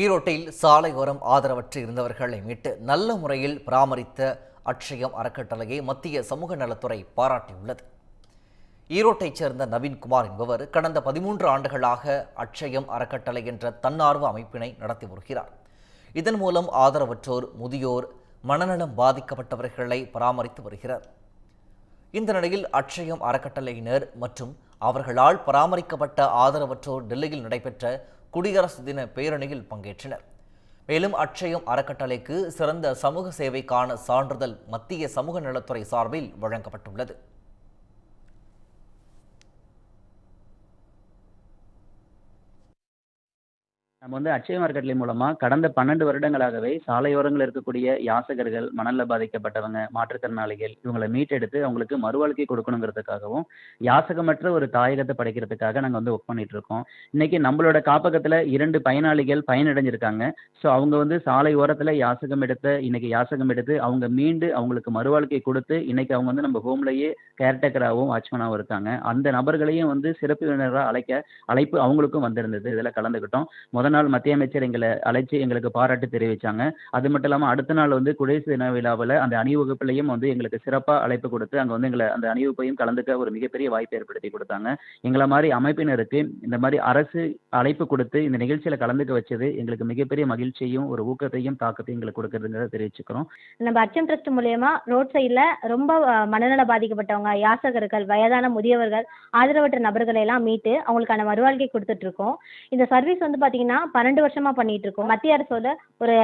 ஈரோட்டில் சாலையோரம் ஆதரவற்று இருந்தவர்களை மீட்டு நல்ல முறையில் பராமரித்த அட்சயம் அறக்கட்டளையை மத்திய சமூக நலத்துறை பாராட்டியுள்ளது. ஈரோட்டைச் சேர்ந்த நவீன்குமார் என்பவர் கடந்த பதிமூன்று ஆண்டுகளாக அட்சயம் அறக்கட்டளை என்ற தன்னார்வ அமைப்பினை நடத்தி வருகிறார். இதன் மூலம் ஆதரவற்றோர் முதியோர் மனநலம் பாதிக்கப்பட்டவர்களை பராமரித்து வருகிறார். இந்த நிலையில் அட்சயம் அறக்கட்டளையினர் மற்றும் அவர்களால் பராமரிக்கப்பட்ட ஆதரவற்றோர் டெல்லியில் நடைபெற்ற குடியரசு தின பேரணியில் பங்கேற்றனர். மேலும் அட்சயம் அறக்கட்டளைக்கு சிறந்த சமூக சேவைக்கான சான்றிதழ் மத்திய சமூக நலத்துறை சார்பில் வழங்கப்பட்டுள்ளது. நம்ம வந்து அட்சய மார்க்கெட்லி மூலமா கடந்த பன்னெண்டு வருடங்களாகவே சாலையோரங்கள் இருக்கக்கூடிய யாசகர்கள் மணல்ல பாதிக்கப்பட்டவங்க மாற்றுத்திறனாளிகள் இவங்களை மீட்டெடுத்து அவங்களுக்கு மறுவாழ்க்கை கொடுக்கணுங்கிறதுக்காகவும் யாசகமற்ற ஒரு தாயகத்தை படைக்கிறதுக்காக நாங்கள் வந்து ஒர்க் பண்ணிட்டு இருக்கோம் இன்னைக்கு நம்மளோட காப்பகத்தில் இரண்டு பயனாளிகள் பயனடைஞ்சிருக்காங்க. ஸோ அவங்க வந்து சாலை ஓரத்தில் யாசகம் எடுத்த இன்னைக்கு யாசகம் எடுத்து அவங்க மீண்டு அவங்களுக்கு மறுவாழ்க்கை கொடுத்து இன்னைக்கு அவங்க வந்து நம்ம ஹோம்லயே கேர்டேக்கராகவும் வாட்ச்மேனாகவும் இருக்காங்க. அந்த நபர்களையும் வந்து சிறப்பு அழைக்க அழைப்பு அவங்களுக்கும் வந்திருந்தது. இதில் கலந்துக்கிட்டோம். முதல் நாள் மத்திய அமைச்சர் எங்களை அழைச்சு எங்களுக்கு பாராட்டு தெரிவிச்சாங்க. அது மட்டும் இல்லாமல் அடுத்த நாள் வந்து குடியரசு தின விழாவில் அந்த அணிவகுப்புலையும் வந்து எங்களுக்கு சிறப்பாக அழைப்பு கொடுத்து அங்கே வந்து எங்களை அந்த அணிவகுப்பையும் கலந்துக்க ஒரு மிகப்பெரிய வாய்ப்பு ஏற்படுத்தி கொடுத்தாங்க. எங்களை மாதிரி அமைப்பினருக்கு இந்த மாதிரி அரசு அழைப்பு கொடுத்து இந்த நிகழ்ச்சியில் கலந்துக்க வச்சது எங்களுக்கு மிகப்பெரிய மகிழ்ச்சியும் ஒரு ஊக்கத்தையும் தாக்கத்தையும் எங்களுக்கு கொடுக்குறதுங்கிறத தெரிவிச்சுக்கிறோம். நம்ம அச்சம் ட்ரஸ்ட் மூலயமா ரோட் சைடில் ரொம்ப மனநல பாதிக்கப்பட்டவங்க யாசகர்கள் வயதான முதியவர்கள் ஆதரவற்ற நபர்களை எல்லாம் மீட்டு அவங்களுக்கான மறுவாழ்க்கை கொடுத்துட்டு இருக்கோம். இந்த சர்வீஸ் வந்து பார்த்தீங்கன்னா பன்னெண்டு வருஷமா பண்ணிட்டு இருக்கோம். மத்திய அரசோட ஒரு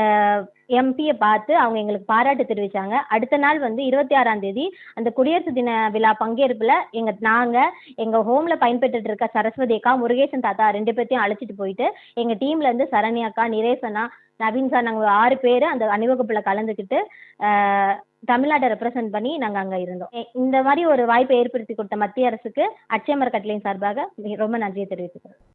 எம்பியை பார்த்து அவங்க எங்களுக்கு பாராட்டு தெரிவிச்சாங்க. அடுத்த நாள் வந்து இருபத்தி ஆறாம் தேதி அந்த குடியரசு தின விழா பங்கேற்புல எங்க நாங்க எங்க ஹோம்ல பயன்பெற்றுட்டு இருக்க சரஸ்வதி அக்கா முருகேசன் தாத்தா ரெண்டு பேர்த்தையும் அழைச்சிட்டு போயிட்டு எங்க டீம்ல இருந்து சரணி அக்கா நிரேசனா நவீன் சார் நாங்கள் ஆறு பேர் அந்த அணிவகுப்புல கலந்துக்கிட்டு தமிழ்நாட்டை ரெப்ரசன்ட் பண்ணி நாங்கள் அங்கே இருந்தோம். இந்த மாதிரி ஒரு வாய்ப்பை ஏற்படுத்தி கொடுத்த மத்திய அரசுக்கு அச்சயமர் கட்டளையின் சார்பாக ரொம்ப நன்றியை தெரிவித்துக்கிறோம்.